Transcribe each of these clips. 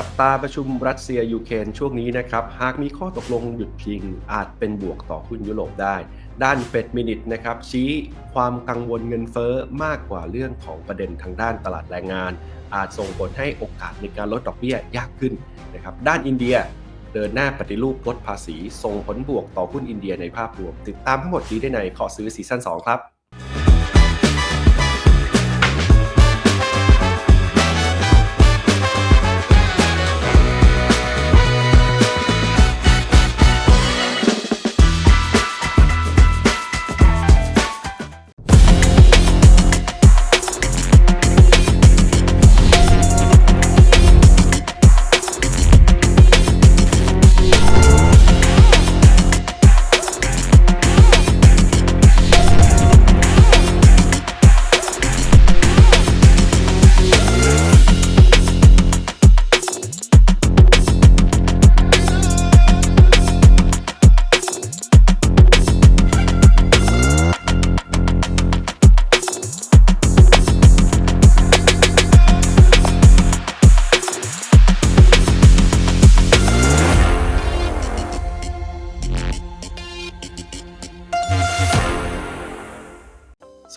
จับตาประชุมรัสเซียยูเครนช่วงนี้นะครับ หากมีข้อตกลงหยุดยิง อาจเป็นบวกต่อหุ้นยุโรปได้ ด้านเฟดมินิทนะครับ ชี้ความกังวลเงินเฟ้อมากกว่าเรื่องของประเด็นทางด้านตลาดแรงงาน อาจส่งผลให้โอกาสในการลดดอกเบี้ยยากขึ้นนะครับด้านอินเดียเดินหน้าปฏิรูปลดภาษี ส่งผลบวกต่อหุ้นอินเดียในภาพรวม ติดตามทั้งหมดนี้ได้ในขอซื้อซีซั่น2ครับ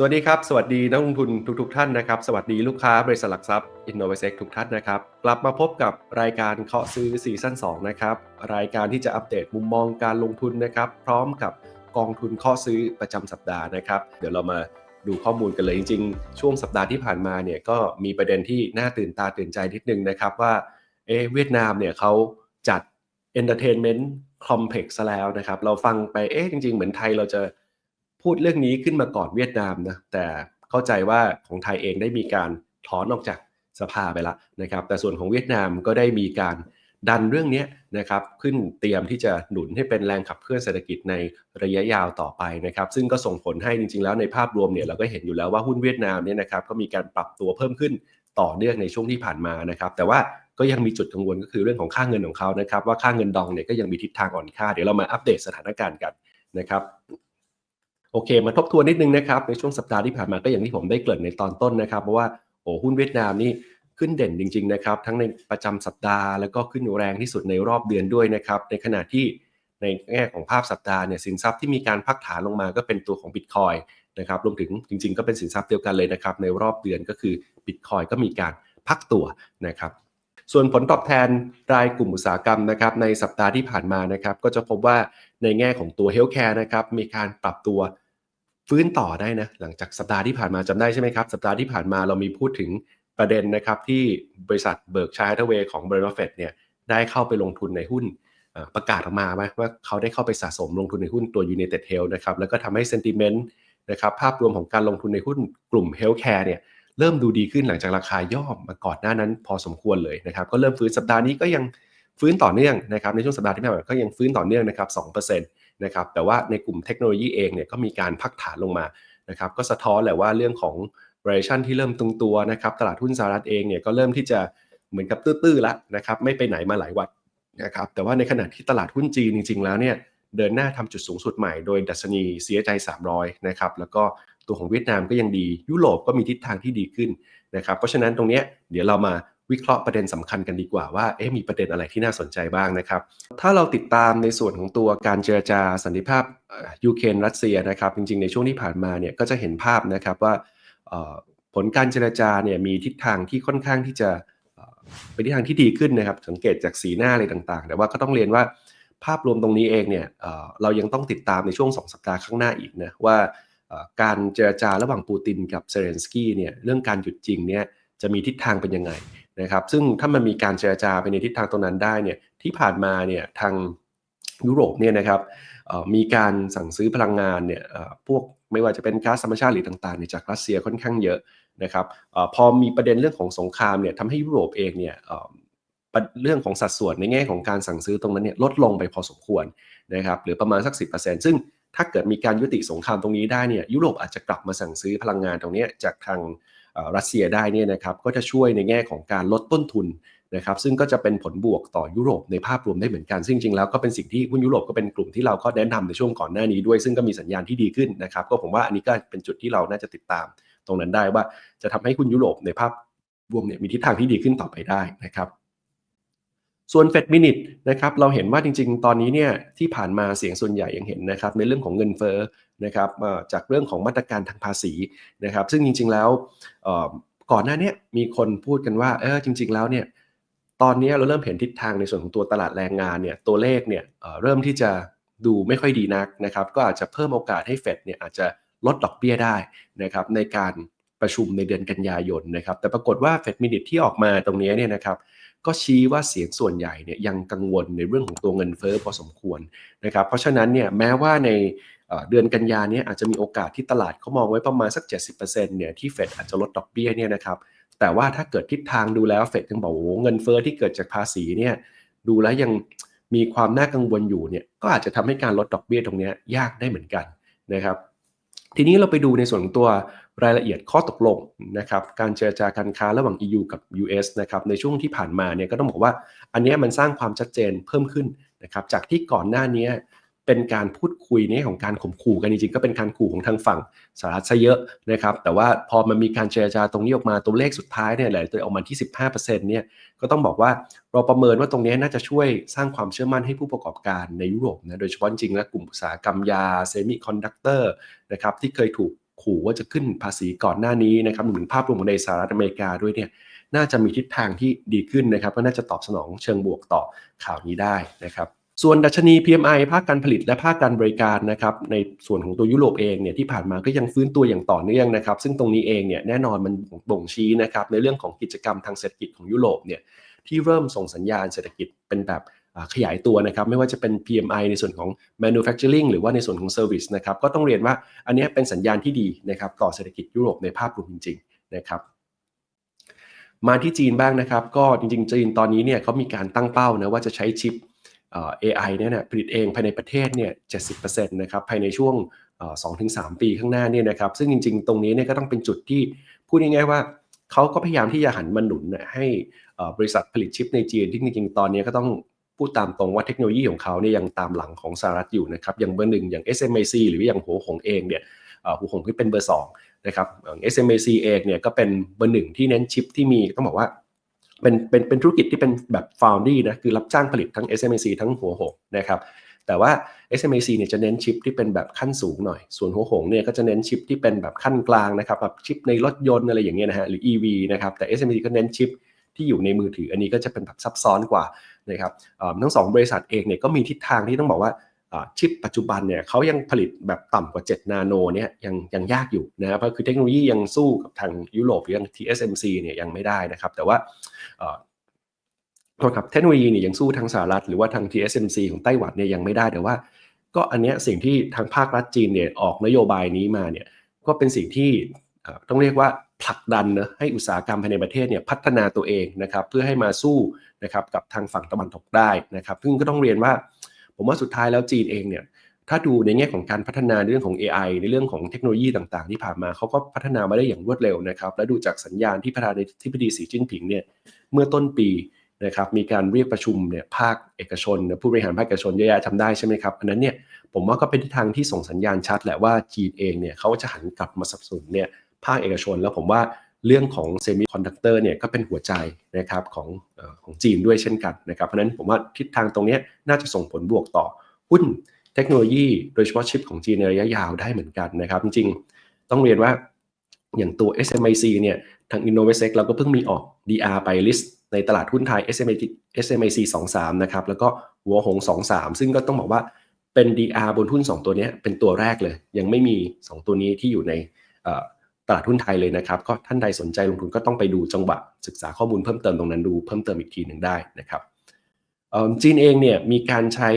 วัสดีครับ สวัสดีนักลงทุนทุกๆทท่านนะครับ สวัสดีลูกค้าบริษัทหลักทรัพย์ Innovatex ทุกท่านนะครับ กลับมาพบกับรายการเคาะซื้อซีซั่น2นะครับ รายการที่จะอัปเดตมุมมองการลงทุนนะครับ พร้อมกับกองทุนเคาะซื้อประจำสัปดาห์นะครับ เดี๋ยวเรามาดูข้อมูลกันเลยจริงๆ ช่วงสัปดาห์ที่ผ่านมาเนี่ยก็มีประเด็นที่น่าตื่นตาตื่นใจนิดนึงนะครับว่าเอเวียดนามเนี่ยเขาจัด Entertainment Complex ซะแล้วนะครับ เราฟังไปเอ๊ะจริง ๆ เหมือนไทยเราจะ พูดเรื่องนี้ขึ้นมาก่อนเวียดนามนะแต่เข้าใจว่าของไทยเองได้มีการถอนออกจากสภาไปแล้วนะครับ แต่ส่วนของเวียดนามก็ได้มีการดันเรื่องนี้นะครับขึ้นเตรียมที่จะหนุนให้เป็นแรงขับเคลื่อนเศรษฐกิจในระยะยาวต่อไปนะครับ ซึ่งก็ส่งผลให้จริงๆ แล้วในภาพรวมเนี่ยเราก็เห็นอยู่แล้วว่าหุ้นเวียดนามเนี่ยนะครับก็มีการปรับตัวเพิ่มขึ้นต่อเนื่องในช่วงที่ผ่านมานะครับ แต่ว่าก็ยังมีจุดกังวลก็คือเรื่องของค่าเงินของเขานะครับ ว่าค่าเงินดองเนี่ยก็ยังมีทิศทางอ่อนค่าเดี๋ยวเรามาอัปเดตสถานการณ์กันนะครับ โอเค มาทบทวนนิดนึงนะครับในช่วงสัปดาห์ที่ผ่านมาก็อย่างที่ผมได้เกริ่นในตอนต้นนะครับเพราะว่าโอ้หุ้นเวียดนามนี่ขึ้นเด่นจริงๆนะครับทั้งในประจำสัปดาห์แล้วก็ขึ้นแรงที่สุดในรอบเดือนด้วยนะครับในขณะที่ในแง่ของภาพสัปดาห์เนี่ยสินทรัพย์ที่มีการพักฐานลงมาก็เป็นตัวของบิตคอยนะครับรวมถึงจริง ๆ ก็เป็นสินทรัพย์เดียวกันเลยนะครับในรอบเดือนก็คือบิตคอยก็มีการพักตัวนะครับ ส่วนผลตอบแทนรายกลุ่มอุตสาหกรรมนะครับในสัปดาห์ที่ผ่านมานะครับก็จะพบว่าในแง่ของตัวเฮลท์แคร์นะครับมีการปรับตัวฟื้นต่อได้นะหลังจากสัปดาห์ที่ผ่านมาจำได้ใช่ไหมครับ สัปดาห์ที่ผ่านมาเรามีพูดถึงประเด็นนะครับที่บริษัทเบิร์กชัยทเวย์ของบริษัทเฟดเนี่ยได้เข้าไปลงทุนในหุ้นประกาศออกมาไหมว่าเขาได้เข้าไปสะสมลงทุนในหุ้นตัว United Health นะครับแล้วก็ทำให้เซนติเมนต์นะครับภาพรวมของการลงทุนในหุ้นกลุ่ม Healthcare เนี่ย เริ่มดูดีขึ้นหลังจากราคาย่อมาก่อนหน้านั้นพอสมควรเลยนะครับ ก็เริ่มฟื้นสัปดาห์นี้ก็ยังฟื้นต่อเนื่องนะครับในช่วงสัปดาห์ที่ผ่านมาก็ยังฟื้นต่อเนื่องนะครับ2%นะครับแต่ว่าในกลุ่มเทคโนโลยีเองเนี่ยก็มีการพักฐานลงมานะครับก็สะท้อนแหละว่าเรื่องของ valuation ที่เริ่มตึงตัวนะครับตลาดหุ้นสหรัฐเองเนี่ยก็เริ่มที่จะเหมือนกับตื้อๆแล้วนะครับไม่ไปไหนมาหลายวันนะครับแต่ว่าในขณะที่ตลาดหุ้นจีนจริง ๆ แล้วเนี่ย เดินหน้าทำจุดสูงสุดใหม่โดยดัชนี CSI 300 นะครับ แล้วก็ตัวของเวียดนามก็ยังดี ยุโรปก็มีทิศทางที่ดีขึ้นนะครับ เพราะฉะนั้นตรงนี้เดี๋ยวเรามาวิเคราะห์ประเด็นสำคัญกันดีกว่าว่าเอ๊ะมีประเด็นอะไรที่น่าสนใจบ้างนะครับ ถ้าเราติดตามในส่วนของตัวการเจรจาสันติภาพยูเครนรัสเซียนะครับ จริงๆ ในช่วงที่ผ่านมาเนี่ยก็จะเห็นภาพนะครับว่าผลการเจรจาเนี่ยมีทิศทางที่ค่อนข้างที่จะเป็นทิศทางที่ดีขึ้นนะครับ สังเกตจากสีหน้าอะไรต่างๆ แต่ว่าก็ต้องเรียนว่า ภาพรวมตรงนี้เองเนี่ยเรายังต้องติดตามในช่วง 2 สัปดาห์ข้างหน้าอีกนะว่าการเจรจาระหว่างปูตินกับเซเลนสกี้เนี่ยเรื่องการหยุดจริงเนี่ยจะมีทิศทางเป็นยังไงนะครับซึ่งถ้ามันมีการเจรจาไปในทิศทางตรงนั้นได้เนี่ยที่ผ่านมาเนี่ยทางยุโรปเนี่ยนะครับมีการสั่งซื้อพลังงานเนี่ยพวกไม่ว่าจะเป็นก๊าซธรรมชาติหรือต่างๆเนี่ยจากรัสเซียค่อนข้างเยอะนะครับพอมีประเด็นเรื่องของสงครามเนี่ยทำให้ยุโรปเองเนี่ย เรื่องของสัดส่วนในแง่ของการสั่งซื้อตรงนั้นเนี่ยลดลงไปพอสมควรนะครับหรือประมาณสัก 10%ซึ่งถ้าเกิดมีการยุติสงครามตรงนี้ได้เนี่ยยุโรปอาจจะกลับมาสั่งซื้อพลังงานตรงนี้จากทางรัสเซียได้เนี่ยนะครับก็จะช่วยในแง่ของการลดต้นทุนนะครับซึ่งก็จะเป็นผลบวกต่อยุโรปในภาพรวมได้เหมือนกัน ซึ่งจริงแล้วก็เป็นสิ่งที่หุ้นยุโรปก็เป็นกลุ่มที่เราก็แนะนำในช่วงก่อนหน้านี้ด้วย ซึ่งก็มีสัญญาณที่ดีขึ้นนะครับก็ผมว่าอันนี้ก็เป็นจุดที่เราน่าจะติดตามตรงนั้นได้ว่าจะทำให้หุ้นยุโรปในภาพรวมเนี่ยมีทิศทางที่ดีขึ้นต่อไปได้นะครับ ส่วนเฟดมินิทนะครับเราเห็นว่าจริง ๆ ตอนนี้เนี่ยที่ผ่านมาเสียงส่วนใหญ่ยังเห็นนะครับในเรื่องของเงินเฟ้อนะครับจากเรื่องของมาตรการทางภาษีนะครับ ซึ่งจริง ๆแล้วก่อนหน้านี้มีคนพูดกันว่าเออจริง ๆ แล้วเนี่ยตอนนี้เราเริ่มเห็นทิศทางในส่วนของตัวตลาดแรงงานเนี่ยตัวเลขเนี่ยเริ่มที่จะดูไม่ค่อยดีนักนะครับ ก็อาจจะเพิ่มโอกาสให้เฟดเนี่ยอาจจะลดดอกเบี้ยได้นะครับในการประชุมในเดือนกันยายนนะครับ แต่ปรากฏว่าเฟดมินิทที่ออกมาตรงนี้เนี่ยนะครับ ก็ชี้ว่าเสียงส่วนใหญ่เนี่ยยังกังวลในเรื่องของตัวเงินเฟ้อพอสมควรนะครับเพราะฉะนั้นเนี่ยแม้ว่าในเดือนกันยานี้อาจจะมีโอกาสที่ตลาดเขามองไว้ประมาณสัก 70%เนี่ยที่เฟดอาจจะลดดอกเบี้ยเนี่ยนะครับแต่ว่าถ้าเกิดทิศทางดูแล้วเฟดยังบอกโอ้เงินเฟ้อที่เกิดจากภาษีเนี่ยดูแล้วยังมีความน่ากังวลอยู่เนี่ยก็อาจจะทำให้การลดดอกเบี้ยตรงนี้ยากได้เหมือนกันนะครับทีนี้เราไปดูในส่วนของตัว รายละเอียดข้อตกลงนะครับการเจรจาการค้าระหว่าง EU กับ US นะครับในช่วงที่ผ่านมาเนี่ยก็ต้องบอกว่าอันนี้มันสร้างความชัดเจนเพิ่มขึ้นนะครับจากที่ก่อนหน้านี้เป็นการพูดคุยในของการข่มขู่กันจริงๆก็เป็นการขู่ของทางฝั่งสหรัฐซะเยอะนะครับแต่ว่าพอมันมีการเจรจาตรงนี้ออกมาตัวเลขสุดท้ายเนี่ยหละตัวออกมาที่ 15%เนี่ยก็ต้องบอกว่าเราประเมินว่าตรงนี้น่าจะช่วยสร้างความเชื่อมั่นให้ผู้ประกอบการในยุโรปนะโดยเฉพาะจริงแล้วกลุ่มอุตสาหกรรมยาเซมิคอนดักเตอร์นะครับที่เคยถูก ขู่ว่าจะขึ้นภาษีก่อนหน้านี้นะครับถึงภาพรวมของในสหรัฐอเมริกาด้วยเนี่ยน่าจะมีทิศทางที่ดีขึ้นนะครับก็น่าจะตอบสนองเชิงบวกต่อข่าวนี้ได้นะครับส่วนดัชนี PMI ภาคการผลิตและภาคการบริการนะครับในส่วนของตัวยุโรปเองเนี่ยที่ผ่านมาก็ยังฟื้นตัวอย่างต่อเนื่องนะครับ ซึ่งตรงนี้เองเนี่ยแน่นอนมันบ่งชี้นะครับในเรื่องของกิจกรรมทางเศรษฐกิจของยุโรปเนี่ยที่เริ่มส่งสัญญาณเศรษฐกิจเป็นแบบ ขยายตัวนะครับไม่ว่าจะเป็น PMI ในส่วนของ manufacturing หรือว่าในส่วนของ service นะครับก็ต้องเรียนว่าอันนี้เป็นสัญญาณที่ดีนะครับต่อเศรษฐกิจยุโรปในภาพรวมจริงๆนะครับมาที่จีนบ้างนะครับก็จริงๆจีนตอนนี้เนี่ยเขามีการตั้งเป้านะว่าจะใช้ชิป AI เนี่ยนะผลิตเองภายในประเทศเนี่ย70%นะครับภายในช่วง2-3 ปีข้างหน้าเนี่ยนะครับซึ่งจริงๆ ตรงนี้เนี่ยก็ต้องเป็นจุดที่พูดง่ายๆว่าเขาก็พยายามที่จะหันมาหนุนให้บริษัทผลิตชิปในจีนที่จริงๆ ตอนนี้ก็ต้อง พูดตามตรงว่าเทคโนโลยีของเขาเนี่ยยังตามหลังของสหรัฐอยู่นะครับอย่างเบอร์หนึ่งอย่าง SMIC หรืออย่างหัวหงเองเนี่ยหัวหงที่เป็นเบอร์2นะครับอย่าง SMIC เองเนี่ยก็เป็นเบอร์หนึ่งที่เน้นชิปที่มีต้องบอกว่าเป็นเป็นเป็นธุรกิจที่เป็นแบบ foundry นะคือรับจ้างผลิตทั้ง SMIC ทั้งหัวหงนะครับแต่ว่า SMIC เนี่ยจะเน้นชิปที่เป็นแบบขั้นสูงหน่อย ส่วนหัวหงเนี่ยก็จะเน้นชิปที่เป็นแบบขั้นกลางนะครับแบบชิปในรถยนต์อะไรอย่างเงี้ยนะฮะหรือ EV นะครับแต่ SMIC ก็เน้นชิป ที่อยู่ในมือถือ อันนี้ก็จะเป็นแบบซับซ้อนกว่านะครับทั้งสองบริษัทเองเนี่ยก็มีทิศทางที่ต้องบอกว่าชิปปัจจุบันเนี่ยเขายังผลิตแบบต่ำกว่า 7 นาโนเนี่ยยังยังยากอยู่นะครับเพราะคือเทคโนโลยียังสู้กับทางยุโรปหรือยัง TSMC เนี่ยยังไม่ได้นะครับ แต่ว่าโทษครับเทคโนโลยีเนี่ยยังสู้ทางสหรัฐหรือว่าทาง TSMC ของไต้หวันเนี่ยยังไม่ได้แต่ว่า ก็อันเนี้ยสิ่งที่ทางภาครัฐจีนเนี่ยออกนโยบายนี้มาเนี่ยก็เป็นสิ่งที่ต้องเรียกว่า ผลักดันนะให้อุตสาหกรรมภายในประเทศเนี่ยพัฒนาตัวเองนะครับเพื่อให้มาสู้นะครับกับทางฝั่งตะวันตกได้นะครับซึ่งก็ต้องเรียนว่า ผมว่าสุดท้ายแล้วจีนเองเนี่ยถ้าดูในแง่ของการพัฒนาในเรื่องของ AI ในเรื่องของเทคโนโลยีต่างๆ ที่ผ่านมาเขาก็พัฒนามาได้อย่างรวดเร็วนะครับและดูจากสัญญาณที่ประธานาธิบดีสีจิ้นผิงเนี่ยเมื่อต้นปีนะครับมีการเรียกประชุมเนี่ยภาคเอกชน ผู้บริหารภาคเอกชนเยอะแยะทำได้ใช่ไหมครับอันนั้นเนี่ยผมว่าก็เป็นทิศทางที่ส่งสัญญาณชัดแหละว่าจีนเองเนี่ยเขาจะหันกลับมาสนับสนุนเนี่ย ภาคเอกชน แล้วผมว่าเรื่องของเซมิคอนดักเตอร์เนี่ยก็เป็นหัวใจนะครับของของจีนด้วยเช่นกันนะครับ เพราะนั้นผมว่าทิศทางตรงนี้น่าจะส่งผลบวกต่อหุ้นเทคโนโลยี โดยเฉพาะชิปของจีนในระยะยาวได้เหมือนกันนะครับ จริงๆ ต้องเรียนว่าอย่างตัว SMIC เนี่ยทาง Innovasec เราก็เพิ่งมีออก DR ไป list ในตลาดหุ้นไทย SMIC SMIC 23 นะครับ แล้วก็หัวหง 23 ซึ่งก็ต้องบอกว่าเป็น DR บนหุ้น 2 ตัวนี้เป็นตัวแรกเลย ยังไม่มี 2 ตัวนี้ที่อยู่ใน ลาดหุ้นไทยเลยนะครับ ก็ท่านใดสนใจลงทุนก็ต้องไปดูจังหวะศึกษาข้อมูลเพิ่มเติมตรงนั้นดูเพิ่มเติมอีกทีหนึ่งได้นะครับจีนเองเนี่ยมีการใช้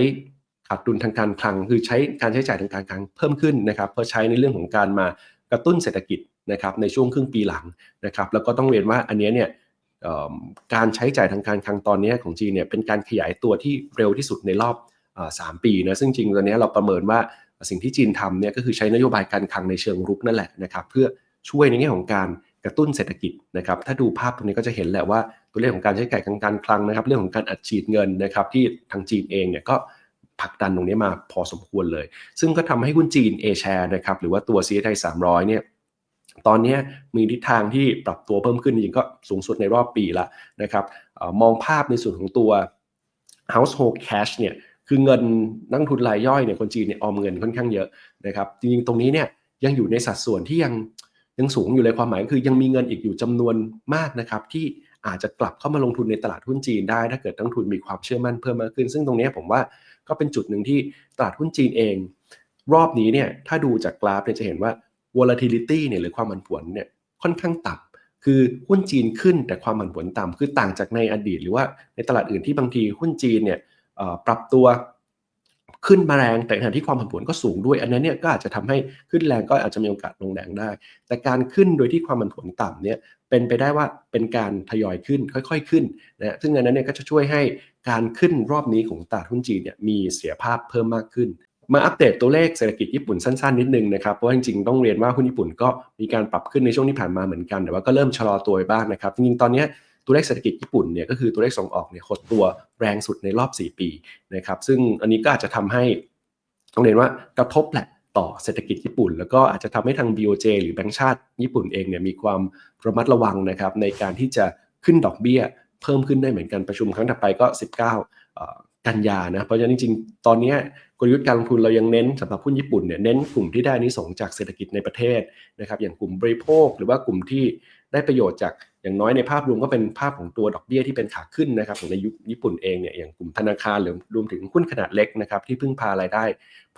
ขาดดุลทางการคลัง คือใช้การใช้จ่ายทางการคลังเพิ่มขึ้นนะครับเพื่อใช้ในเรื่องของการมากระตุ้นเศรษฐกิจนะครับในช่วงครึ่งปีหลังนะครับ แล้วก็ต้องเรียนว่าอันนี้เนี่ยการใช้จ่ายทางการคลังตอนนี้ของจีนเนี่ยเป็นการขยายตัวที่เร็วที่สุดในรอบสามปีนะซึ่งจริงตอนนี้เราประเมินว่าสิ่งที่จีนทำเนี่ยก็คือใช้นโยบายการคลังในเชิงรุกนั่นแหละนะครับ เพื่อ ช่วยในแง่ของการกระตุ้นเศรษฐกิจนะครับ ถ้าดูภาพตรงนี้ก็จะเห็นแหละว่าตัวเลขของการใช้จ่ายทางการคลังนะครับ เรื่องของการอัดฉีดเงินนะครับที่ทางจีนเองเนี่ยก็ผลักดันตรงนี้มาพอสมควรเลย ซึ่งก็ทำให้หุ้นจีน A share นะครับหรือว่าตัว CSI 300 เนี่ยตอนนี้มีทิศทางที่ปรับตัวเพิ่มขึ้นจริงก็สูงสุดในรอบปีละนะครับมองภาพในส่วนของตัว household cash เนี่ยคือเงินนักทุนรายย่อยเนี่ยคนจีนเนี่ยออมเงินค่อนข้างเยอะนะครับจริงๆตรงนี้เนี่ยยังอยู่ในสัดส่วนที่ยัง ยังสูงอยู่เลยความหมายคือยังมีเงินอีกอยู่จำนวนมากนะครับ ที่อาจจะกลับเข้ามาลงทุนในตลาดหุ้นจีนได้ ถ้าเกิดนักทุนมีความเชื่อมั่นเพิ่มมากขึ้น ซึ่งตรงนี้ผมว่าก็เป็นจุดหนึ่งที่ตลาดหุ้นจีนเอง รอบนี้เนี่ยถ้าดูจากกราฟเนี่ยจะเห็นว่า volatility เนี่ยหรือความผันผวนเนี่ยค่อนข้างต่ำคือหุ้นจีนขึ้นแต่ความผันผวนต่ำคือต่างจากในอดีต หรือว่าในตลาดอื่นที่บางทีหุ้นจีนเนี่ยปรับตัว ขึ้นมาแรงแต่ขณะที่ความผันผวนก็สูงด้วย อันนั้นเนี่ยก็อาจจะทำให้ขึ้นแรงก็อาจจะมีโอกาสลงแรงได้ แต่การขึ้นโดยที่ความผันผวนต่ำเนี่ยเป็นไปได้ว่าเป็นการทยอยขึ้นค่อย ๆขึ้นนะซึ่งอันนั้นเนี่ยก็จะช่วยให้การขึ้นรอบนี้ของตลาดหุ้นจีนเนี่ยมีเสียภาพเพิ่มมากขึ้นมาอัปเดตตัวเลขเศรษฐกิจญี่ปุ่นสั้นๆนิดนึงนะครับเพราะจริงๆต้องเรียนว่าหุ้นญี่ปุ่นก็มีการปรับขึ้นในช่วงที่ผ่านมาเหมือนกัน แต่ว่าก็เริ่มชะลอตัวไปบ้างนะครับจริงๆตอนนี้ ตัวเลขเศรษฐกิจญี่ปุ่นเนี่ยก็คือตัวเลขส่งออกเนี่ยหดตัวแรงสุดในรอบ 4 ปีนะครับซึ่งอันนี้ก็อาจจะทำให้ต้องเรียนว่ากระทบแหละต่อเศรษฐกิจญี่ปุ่น แล้วก็อาจจะทำให้ทาง BOJ หรือแบงก์ชาติญี่ปุ่นเองเนี่ยมีความระมัดระวังนะครับในการที่จะขึ้นดอกเบี้ยเพิ่มขึ้นได้เหมือนกันประชุมครั้งถัดไปก็ 19 กันยานะเพราะฉะนั้นจริงๆ ตอนนี้กลยุทธ์การลงทุนเรายังเน้นสำหรับหุ้นญี่ปุ่นเนี่ยเน้นกลุ่มที่ได้นิสงจากเศรษฐกิจในประเทศนะครับอย่างกลุ่มบริโภค หรือว่ากลุ่มที่ ได้ประโยชน์จากอย่างน้อยในภาพรวมก็เป็นภาพของตัวดอกเบี้ยที่เป็นขาขึ้นนะครับของในยุคญี่ปุ่นเองเนี่ยอย่างกลุ่มธนาคารหรือรวมถึงหุ้นขนาดเล็กนะครับที่พึ่งพารายได้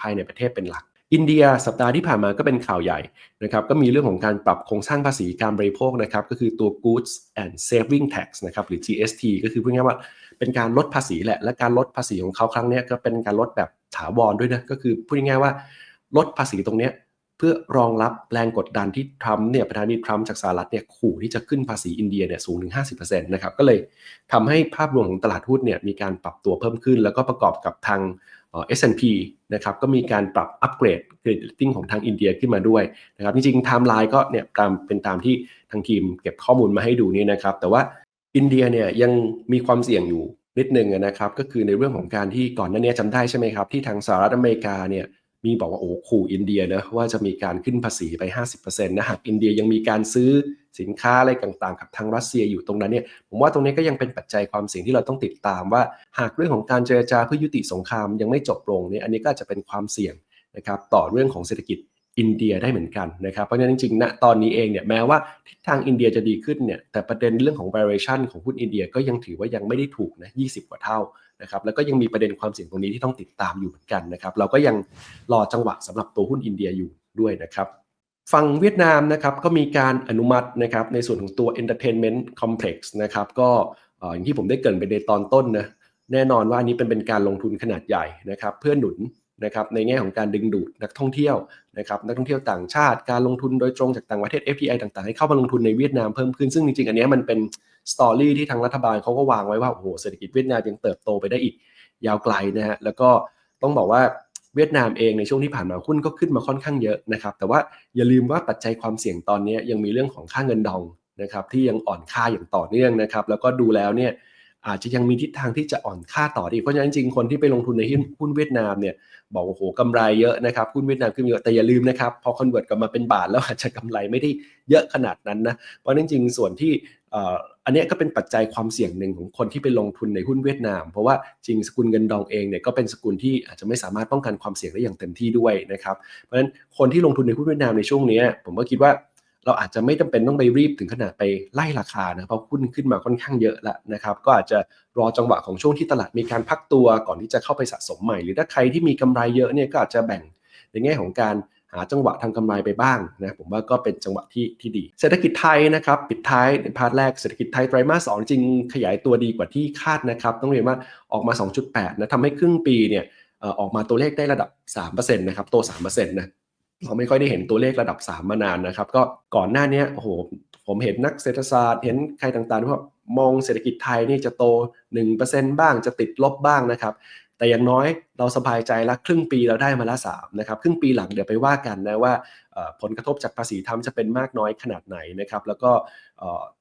ภายในประเทศเป็นหลัก อินเดียสัปดาห์ที่ผ่านมาก็เป็นข่าวใหญ่นะครับก็มีเรื่องของการปรับโครงสร้างภาษีการบริโภคนะครับก็คือตัว goods and saving tax นะครับหรือ GST ก็คือพูดง่ายว่าเป็นการลดภาษีแหละและการลดภาษีของเขาครั้งนี้ก็เป็นการลดแบบถาวรด้วยนะก็คือพูดง่ายว่าลดภาษีตรงนี้ เพื่อรองรับแรงกดดันที่ทรัมป์เนี่ยประธานาธิบดีทรัมป์จากสหรัฐเนี่ยขู่ที่จะขึ้นภาษีอินเดียเนี่ยสูงถึง 50%นะครับก็เลยทำให้ภาพรวมของตลาดหุ้นเนี่ยมีการปรับตัวเพิ่มขึ้น แล้วก็ประกอบกับทางเอสแอนด์พีนะครับก็มีการปรับอัปเกรดเครดิตติ้งของทางอินเดียขึ้นมาด้วยนะครับจริงๆไทม์ไลน์ก็เนี่ยตามเป็นตามที่ทางทีมเก็บข้อมูลมาให้ดูนี่นะครับ แต่ว่าอินเดียเนี่ยยังมีความเสี่ยงอยู่นิดนึงนะครับก็คือในเรื่องของการที่ก่อนหน้านี้จำได้ใช่ไหมครับที่ทางสหรัฐอเมริกาเนี่ย มีบอกว่าโอ้ขู่อินเดียนะว่าจะมีการขึ้นภาษีไป 50%นะหากอินเดียยังมีการซื้อสินค้าอะไรต่างๆกับทางรัสเซียอยู่ตรงนั้นเนี่ยผมว่าตรงนี้ก็ยังเป็นปัจจัยความเสี่ยงที่เราต้องติดตามว่า หากเรื่องของการเจรจาเพื่อยุติสงครามยังไม่จบลงเนี่ยอันนี้ก็จะเป็นความเสี่ยงนะครับต่อเรื่องของเศรษฐกิจอินเดียได้เหมือนกันนะครับเพราะฉะนั้นจริงๆณตอนนี้เองเนี่ยแม้ว่าทิศทางอินเดียจะดีขึ้นเนี่ยแต่ประเด็นเรื่องของ valuation ของหุ้นอินเดียก็ยังถือว่ายังไม่ได้ถูกนะ20 กว่าเท่า นะครับแล้วก็ยังมีประเด็นความเสี่ยงตรงนี้ที่ต้องติดตามอยู่เหมือนกันนะครับ เราก็ยังรอจังหวะสำหรับตัวหุ้นอินเดียอยู่ด้วยนะครับฝั่งเวียดนามนะครับก็มีการอนุมัตินะครับในส่วนของตัว entertainment complex นะครับก็อย่างที่ผมได้เกริ่นไปในตอนต้นนะแน่นอนว่านี้เป็นเป็นการลงทุนขนาดใหญ่นะครับเพื่อหนุน นะครับในแง่ของการดึงดูดนักท่องเที่ยวนะครับนักท่องเที่ยวต่างชาติการลงทุนโดยตรงจากต่างประเทศ FDI ต่างๆ ให้เข้ามาลงทุนในเวียดนามเพิ่มขึ้นซึ่งจริงๆ อันนี้มันเป็นสตอรี่ที่ทางรัฐบาลเขาก็วางไว้ว่าโอ้โหเศรษฐกิจเวียดนามยังเติบโตไปได้อีกยาวไกลนะฮะแล้วก็ต้องบอกว่าเวียดนามเองในช่วงที่ผ่านมาหุ้นก็ขึ้นมาค่อนข้างเยอะนะครับแต่ว่าอย่าลืมว่าปัจจัยความเสี่ยงตอนนี้ยังมีเรื่องของค่าเงินดองนะครับที่ยังอ่อนค่าอย่างต่อเนื่องนะครับแล้วก็ดูแล้วเนี่ย อาจจะยังมีทิศทางที่จะอ่อนค่าต่อดีเพราะฉะนั้นจริงคนที่ไปลงทุนในหุ้นเวียดนามเนี่ยบอกโอ้โหกำไรเยอะนะครับหุ้นเวียดนามขึ้นเยอะแต่อย่าลืมนะครับพอคอนเวิร์ตกลับมาเป็นบาทแล้วอาจจะกำไรไม่ได้เยอะขนาดนั้นนะเพราะนั้นจริงส่วนที่อันนี้ก็เป็นปัจจัยความเสี่ยงหนึ่งของคนที่ไปลงทุนในหุ้นเวียดนาม เพราะว่าจริงสกุลเงินดองเองเนี่ยก็เป็นสกุลที่อาจจะไม่สามารถป้องกันความเสี่ยงได้อย่างเต็มที่ด้วยนะครับเพราะฉะนั้นคนที่ลงทุนในหุ้นเวียดนามในช่วงนี้ผมก็คิดว่า เราอาจจะไม่จาเป็นต้องไปรีบถึงขนาดไปไล่ราคานะเพราะหุ้นขึ้นมาค่อนข้างเยอะแล้วนะครับ ก็อาจจะรอจังหวะของช่วงที่ตลาดมีการพักตัวก่อนที่จะเข้าไปสะสมใหม่ หรือถ้าใครที่มีกำไรเยอะเนี่ยก็อาจจะแบ่งในแง่ของการหาจังหวะทางกำไรไปบ้างนะผมว่าก็เป็นจังหวะที่ที่ดี เศรษฐกิจไทยนะครับปิดท้ายในพาร์ทแรกเศรษฐกิจไทยไตรมาสสองจริงขยายตัวดีกว่าที่คาดนะครับต้องเรียนว่าออกมา 2.8นะทำให้ครึ่งปีเนี่ยออกมาตัวเลขได้ระดับ3%นะครับโต3%นะ เราไม่ค่อยได้เห็นตัวเลขระดับ 3 มานานนะครับ ก็ก่อนหน้านี้โอ้โหผมเห็นนักเศรษฐศาสตร์ เห็นใครต่างๆว่ามองเศรษฐกิจไทยนี่จะโต 1%บ้างจะติดลบบ้างนะครับ แต่อย่างน้อยเราสบายใจละครึ่งปีเราได้มาละสามนะครับ ครึ่งปีหลังเดี๋ยวไปว่ากันนะว่าผลกระทบจากภาษีทำจะเป็นมากน้อยขนาดไหนนะครับ แล้วก็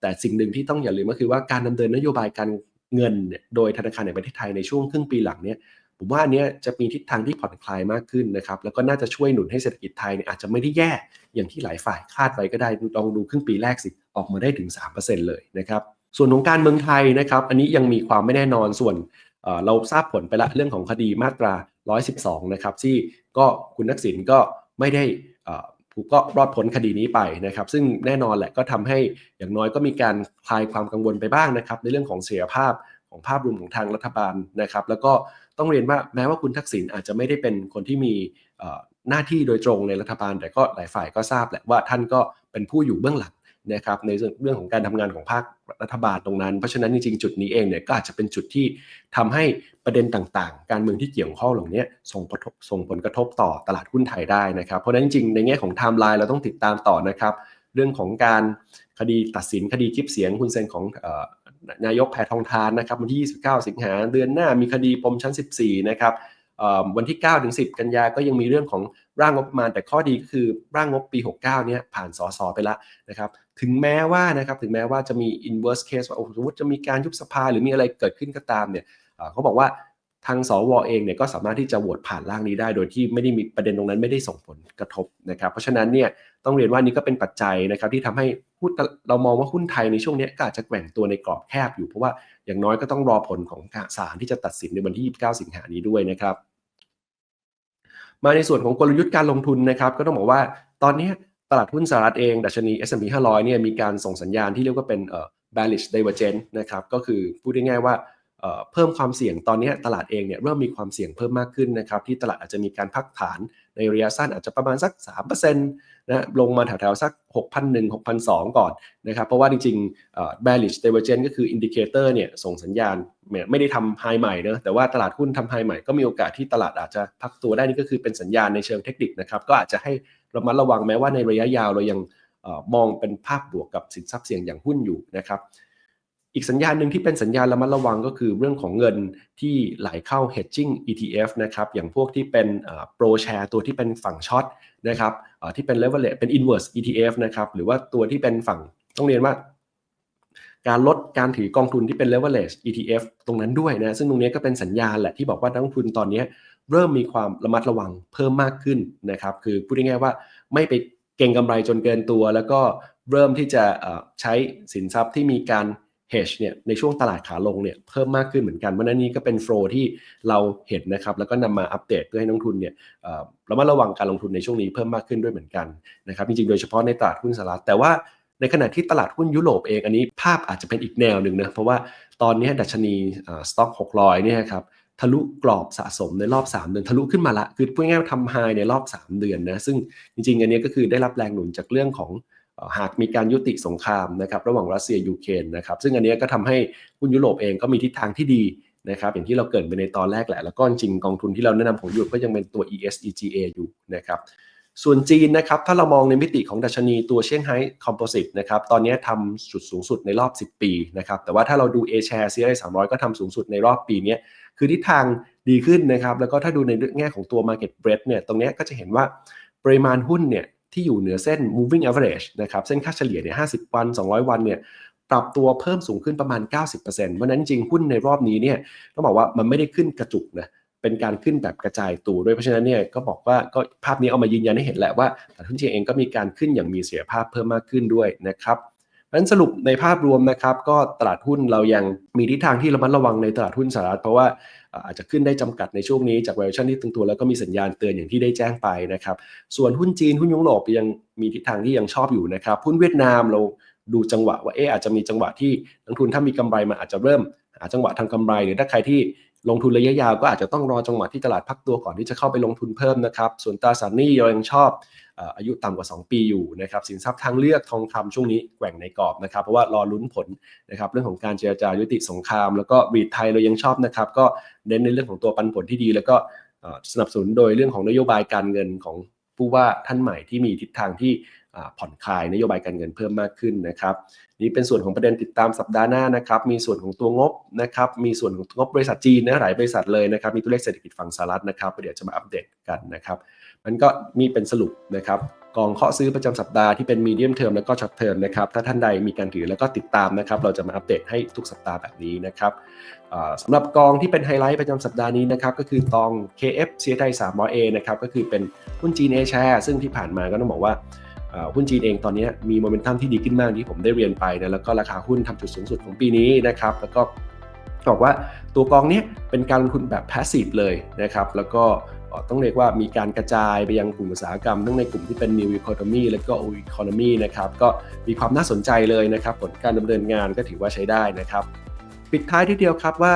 แต่สิ่งหนึ่งที่ต้องอย่าลืมก็คือว่าการดำเนินนโยบายการเงินโดยธนาคารแห่งประเทศไทยในช่วงครึ่งปีหลังเนี้ย ผมว่าอันนี้จะมีทิศทางที่ผ่อนคลายมากขึ้นนะครับ แล้วก็น่าจะช่วยหนุนให้เศรษฐกิจไทยเนี่ยอาจจะไม่ได้แย่อย่างที่หลายฝ่ายคาดไว้ก็ได้ลองดูครึ่งปีแรกสิออกมาได้ถึง 3%เลยนะครับส่วนของการเมืองไทยนะครับ อันนี้ยังมีความไม่แน่นอนส่วนเเราทราบผลไปละเรื่องของคดีมาตรา 112 นะครับ ที่ก็คุณทักษิณก็ไม่ได้เอ่อก็รอดพ้นคดีนี้ไปนะครับ ซึ่งแน่นอนแหละก็ทำให้อย่างน้อยก็มีการคลายความกังวลไปบ้างนะครับ ในเรื่องของเสียภาพของภาพรวมของทางรัฐบาลนะครับ แล้วก็ ต้องเรียนว่าแม้ว่าคุณทักษิณอาจจะไม่ได้เป็นคนที่มีหน้าที่โดยตรงในรัฐบาล แต่ก็หลายฝ่ายก็ทราบแหละว่าท่านก็เป็นผู้อยู่เบื้องหลังนะครับในเรื่องของการทำงานของภาครัฐบาลตรงนั้น เพราะฉะนั้นจริงๆจุดนี้เองเนี่ยก็อาจจะเป็นจุดที่ทำให้ประเด็นต่างๆ การเมืองที่เกี่ยวข้องเหล่านี้ส่งผลส่งผลกระทบต่อตลาดหุ้นไทยได้นะครับ เพราะฉะนั้นจริงๆในแง่ของไทม์ไลน์เราต้องติดตามต่อนะครับ เรื่องของการคดีตัดสินคดีคลิปเสียงคุณเซนของ นายกแพทองทานนะครับวันที่ 29 สิงหาเดือนหน้ามีคดีปมชั้น 14 นะครับวันที่9ถึง10 กันยาก็ยังมีเรื่องของร่างงบประมาณ แต่ข้อดีก็คือร่างงบปี 69เนี่ยผ่านสสไปแล้วนะครับถึงแม้ว่านะครับถึงแม้ว่าจะมี inverse case ว่าสมมติจะมีการยุบสภาหรือมีอะไรเกิดขึ้นก็ตามเนี่ยเขาบอกว่า ทางสวเองเนี่ยก็สามารถที่จะโหวตผ่านร่างนี้ได้ โดยที่ไม่ได้มีประเด็นตรงนั้นไม่ได้ส่งผลกระทบนะครับ เพราะฉะนั้นเนี่ยต้องเรียนว่านี่ก็เป็นปัจจัยนะครับที่ทำให้หุ้นเรามองว่าหุ้นไทยในช่วงนี้ก็อาจจะแกว่งตัวในกรอบแคบอยู่เพราะว่าอย่างน้อยก็ต้องรอผลของศาลที่จะตัดสินในวันที่ 29 สิงหานี้ด้วยนะครับ มาในส่วนของกลยุทธ์การลงทุนนะครับ ก็ต้องบอกว่าตอนนี้ตลาดหุ้นสหรัฐเองดัชนี S&P 500เนี่ยมีการส่งสัญญาณที่เรียกว่าเป็นเอ่อ bearish divergence นะครับก็คือพูดง่ายๆว่า เพิ่มความเสี่ยงตอนนี้ตลาดเองเนี่ยเริ่มมีความเสี่ยงเพิ่มมากขึ้นนะครับที่ตลาดอาจจะมีการพักฐานในระยะสั้นอาจจะประมาณสัก 3%นะลงมาแถวๆสัก 6,001 6,002 ก่อนนะครับเพราะว่าจริงๆ bearish divergence ก็คือ indicator เนี่ยส่งสัญญาณไม่ได้ทำ high ใหม่นะแต่ว่าตลาดหุ้นทำ high ใหม่ก็มีโอกาสที่ตลาดอาจจะพักตัวได้นี่ก็คือเป็นสัญญาณในเชิงเทคนิคนะครับก็อาจจะให้ระมัดระวังแม้ว่าในระยะยาวเรายังมองเป็นภาพบวกกับสินทรัพย์เสี่ยงอย่างหุ้นอยู่นะครับ อีกสัญญาณหนึ่งที่เป็นสัญญาณระมัดระวังก็คือเรื่องของเงินที่ไหลเข้า hedging ETF นะครับอย่างพวกที่เป็น pro share ตัวที่เป็นฝั่งช็อตนะครับที่เป็น leverage เป็น inverse ETF นะครับหรือว่าตัวที่เป็นฝั่งต้องเรียนว่า การลดการถือกองทุนที่เป็น leverage ETF ตรงนั้นด้วยนะซึ่งตรงนี้ก็เป็นสัญญาณแหละที่บอกว่านักลงทุนตอนนี้เริ่มมีความระมัดระวังเพิ่มมากขึ้นนะครับคือพูดง่ายๆว่าไม่ไปเก่งกำไรจนเกินตัว แล้วก็เริ่มที่จะใช้สินทรัพย์ที่มีการ hedge เนี่ยในช่วงตลาดขาลงเนี่ยเพิ่มมากขึ้นเหมือนกันเพราะนั้นนี้ก็เป็นโฟลที่เราเห็นนะครับแล้วก็นำมาอัปเดตเพื่อให้นักทุนเนี่ยระมัดระวังการลงทุนในช่วงนี้เพิ่มมากขึ้นด้วยเหมือนกันนะครับจริงๆโดยเฉพาะในตลาดหุ้นสหรัฐแต่ว่าในขณะที่ตลาดหุ้นยุโรปเองอันนี้ภาพอาจจะเป็นอีกแนวหนึ่งนะเพราะว่าตอนนี้ดัชนีสต็อก600เนี่ยครับทะลุกรอบสะสมในรอบ 3 เดือน ทะลุขึ้นมาละ คือพูดง่ายๆทำไฮในรอบ 3 เดือนนะ ซึ่งจริงๆ อันนี้ก็คือได้รับแรงหนุนจากเรื่องของ หากมีการยุติสงครามนะครับระหว่างรัสเซียยูเครนนะครับซึ่งอันนี้ก็ทำให้หุ้นยุโรปเองก็มีทิศทางที่ดีนะครับอย่างที่เราเกิดไปในตอนแรกแหละ แล้วก็จริงกองทุนที่เราแนะนำของยุโรปก็ยังเป็นตัว ESEGA อยู่นะครับส่วนจีนนะครับถ้าเรามองในมิติของดัชนีตัวเซี่ยงไฮ้คอมโพสิตนะครับตอนนี้ทำจุดสูงสุดในรอบ 10 ปีนะครับแต่ว่าถ้าเราดู A share CSI 300 ก็ทำสูงสุดในรอบปีนี้คือทิศทางดีขึ้นนะครับแล้วก็ถ้าดูในแง่ของตัว Market b r e a d เนี่ยตรงนี้ก็จะเห็นว่าปริมาณหุ้นเนี่ย ที่อยู่เหนือเส้น moving average นะครับเส้นค่าเฉลี่ยเนี่ย50 วัน 200 วันเนี่ยปรับตัวเพิ่มสูงขึ้นประมาณ 90%เพราะนั้นจริงหุ้นในรอบนี้เนี่ยต้องบอกว่ามันไม่ได้ขึ้นกระจุกนะเป็นการขึ้นแบบกระจายตัวด้วยเพราะฉะนั้นเนี่ยก็บอกว่าก็ภาพนี้เอามายืนยันให้เห็นแหละว่าตลาดหุ้นจีนเองก็มีการขึ้นอย่างมีเสียภาพเพิ่มมากขึ้นด้วยนะครับ นั้นสรุปในภาพรวมนะครับก็ตลาดหุ้นเรายังมีทิศทางที่ระมัดระวังในตลาดหุ้นสหรัฐเพราะว่าอาจจะขึ้นได้จำกัดในช่วงนี้จาก valuation ที่ตึงตัวแล้วก็มีสัญญาณเตือนอย่างที่ได้แจ้งไปนะครับส่วนหุ้นจีนหุ้นยุโรปยังมีทิศทางที่ยังชอบอยู่นะครับหุ้นเวียดนามเราดูจังหวะว่าเอออาจจะมีจังหวะที่นักทุนถ้ามีกำไรมาอาจจะเริ่มหาจังหวะทำกำไร หรือถ้าใครที่ลงทุนระยะยาวก็อาจจะต้องรอจังหวะที่ตลาดพักตัวก่อนที่จะเข้าไปลงทุนเพิ่มนะครับส่วนตราสารหนี้เรายังชอบ อายุต่ำกว่า 2 ปีอยู่นะครับสินทรัพย์ทางเลือกทองคำช่วงนี้แกว่งในกรอบนะครับ เพราะว่ารอลุ้นผลนะครับเรื่องของการเจรจายุติสงคราม แล้วก็บีดไทยเรายังชอบนะครับ ก็เน้นในเรื่องของตัวปันผลที่ดี แล้วก็สนับสนุนโดยเรื่องของนโยบายการเงินของผู้ว่าท่านใหม่ที่มีทิศทางที่ ผ่อนคลายนโยบายการเงินเพิ่มมากขึ้นนะครับนี่เป็นส่วนของประเด็นติดตามสัปดาห์หน้านะครับมีส่วนของตัวงบนะครับมีส่วนของงบบริษัทจีนนะหลายบริษัทเลยนะครับมีตัวเลขเศรษฐกิจฝั่งสหรัฐนะครับเดี๋ยวจะมาอัปเดตกันนะครับมันก็มีเป็นสรุปนะครับกองเคาะซื้อประจำสัปดาห์ที่เป็นมีเดียมเทอมแล้วก็ช็อตเทอมนะครับถ้าท่านใดมีการถือแล้วก็ติดตามนะครับเราจะมาอัปเดตให้ทุกสัปดาห์แบบนี้นะครับสำหรับกองที่เป็นไฮไลท์ประจำสัปดาห์นี้นะครับก็คือตอง KF CSI 300A นะครับก็คือเป็นหุ้นจีนเอแชร์ซึ่งที่ผ่านมาก็ต้องบอกว่า หุ้นจีนเองตอนนี้มีโมเมนตัมที่ดีขึ้นมากที่ผมได้เรียนไปนะแล้วก็ราคาหุ้นทำจุดสูงสุดของปีนี้นะครับ แล้วก็บอกว่าตัวกองนี้เป็นการลงทุนแบบ passive เลยนะครับ แล้วก็ต้องเรียกว่ามีการกระจายไปยังกลุ่มอุตสาหกรรม ทั้งในกลุ่มที่เป็น new economy และก็ old economy นะครับ ก็มีความน่าสนใจเลยนะครับ ผลการดำเนินงานก็ถือว่าใช้ได้นะครับ ปิดท้ายทีเดียวครับว่า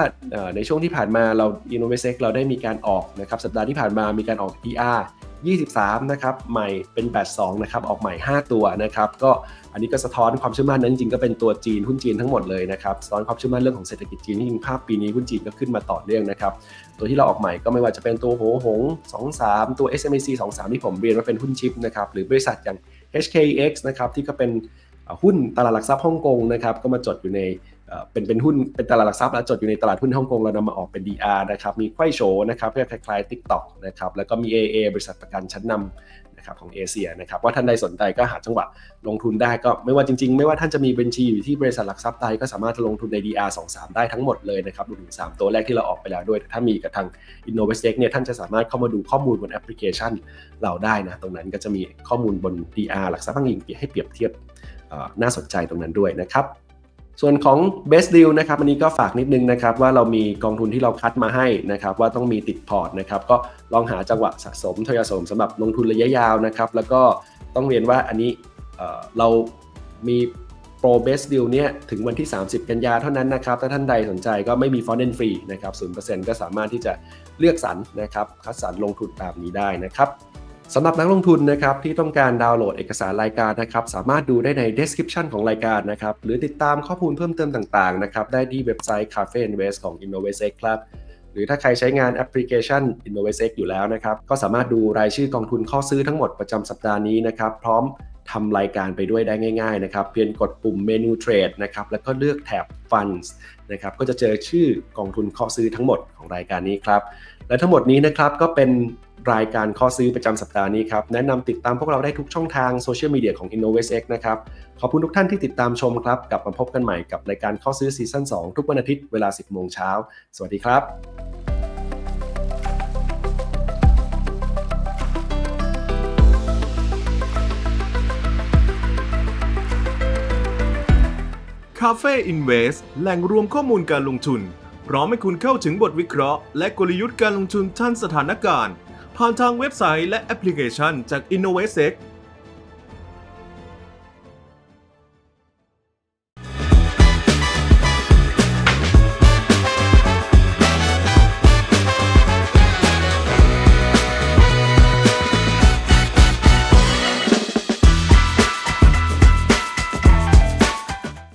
ในช่วงที่ผ่านมาเรา Innovasec เราได้มีการออกนะครับสัปดาห์ที่ผ่านมามีการออก ER 23 นะครับ ใหม่เป็น 82 นะครับ ออกใหม่ 5 ตัวนะครับ ก็อันนี้ก็สะท้อนความเชื่อมั่นนั้นจริงๆก็เป็นตัวจีนหุ้นจีนทั้งหมดเลยนะครับ สะท้อนความเชื่อมั่นเรื่องของเศรษฐกิจจีนที่จริงภาพปีนี้หุ้นจีนก็ขึ้นมาต่อเนื่องนะครับ ตัวที่เราออกใหม่ก็ไม่ว่าจะเป็นตัวโหหง 23 ตัว SMAC 23 ที่ผมเรียนว่าเป็นหุ้นชิปนะครับ หรือบริษัทอย่าง HKX นะครับที่ก็เป็นหุ้นตลาดหลักทรัพย์ฮ่องกงนะครับก็มาจดอยู่ใน เป็นเป็นหุ้นเป็นตลาดหลักทรัพย์แล้วจดอยู่ในตลาดหุ้นฮ่องกงเรานำมาออกเป็น DR นะครับมีไขว้โฉนะครับเพื่อคล้ายๆ TikTok นะครับแล้วก็มี AA บริษัทประกันชั้นนำนะครับของเอเชียนะครับว่าท่านใดสนใจก็หาจังหวะลงทุนได้ก็ไม่ว่าจริงๆ ไม่ว่าท่านจะมีบัญชีอยู่ที่บริษัทหลักทรัพย์ใดก็สามารถลงทุนใน DR 23 ได้ทั้งหมดเลยนะครับรวมถึง3ตัวแรกที่เราออกไปแล้วด้วยแต่ถ้ามีกับทาง Innovestec เนี่ยท่านจะสามารถเข้ามาดูข้อมูลบนแอปพลิเคชันเราได้นะตรงนั้นก็จะมีข้อมูลบน DR หลักทรัพย์อ้างอิงให้เปรียบเทียบน่าสนใจตรงนั้นด้วยนะครับ ส่วนของ best deal นะครับอันนี้ก็ฝากนิดนึงนะครับว่าเรามีกองทุนที่เราคัดมาให้นะครับว่าต้องมีติดพอร์ตนะครับก็ลองหาจังหวะสะสมทยอยสะสมสำหรับลงทุนระยะยาวนะครับแล้วก็ต้องเรียนว่าอันนี้เเรามี pro best deal เนี่ยถึงวันที่ 30 กันยาเท่านั้นนะครับ ถ้าท่านใดสนใจก็ไม่มีฟอนเดนฟรีนะครับ0%ก็สามารถที่จะเลือกสรรนะครับ คัดสรรลงทุนตามนี้ได้นะครับ สำหรับนักลงทุนนะครับที่ต้องการดาวน์โหลดเอกสารรายการนะครับสามารถดูได้ใน description ของรายการนะครับหรือติดตามข้อมูลเพิ่มเติมต่างๆนะครับได้ที่เว็บไซต์ Cafe Invest ของ Innovasec ครับหรือถ้าใครใช้งานแอปพลิเคชัน Innovasec อยู่แล้วนะครับก็สามารถดูรายชื่อกองทุนข้อซื้อทั้งหมดประจำสัปดาห์นี้นะครับพร้อมทำรายการไปด้วยได้ง่ายๆนะครับเพียงกดปุ่มเมนูเทรดนะครับแล้วก็เลือกแท็บ Funds นะครับก็จะเจอชื่อกองทุนข้อซื้อทั้งหมดของรายการนี้ครับและทั้งหมดนี้นะครับก็เป็น รายการข้อซื้อประจำสัปดาห์นี้ครับ แนะนำติดตามพวกเราได้ทุกช่องทางโซเชียลมีเดียของ InnovestX นะครับ ขอบคุณทุกท่านที่ติดตามชมครับ กลับมาพบกันใหม่กับรายการข้อซื้อซีซั่น2 ทุกวันอาทิตย์เวลา 10 โมงเช้า สวัสดีครับ Cafe Invest แหล่งรวมข้อมูลการลงทุน พร้อมให้คุณเข้าถึงบทวิเคราะห์ และกลยุทธ์การลงทุนทันสถานการณ์ ผ่านทางเว็บไซต์และแอปพลิเคชันจาก Innovestec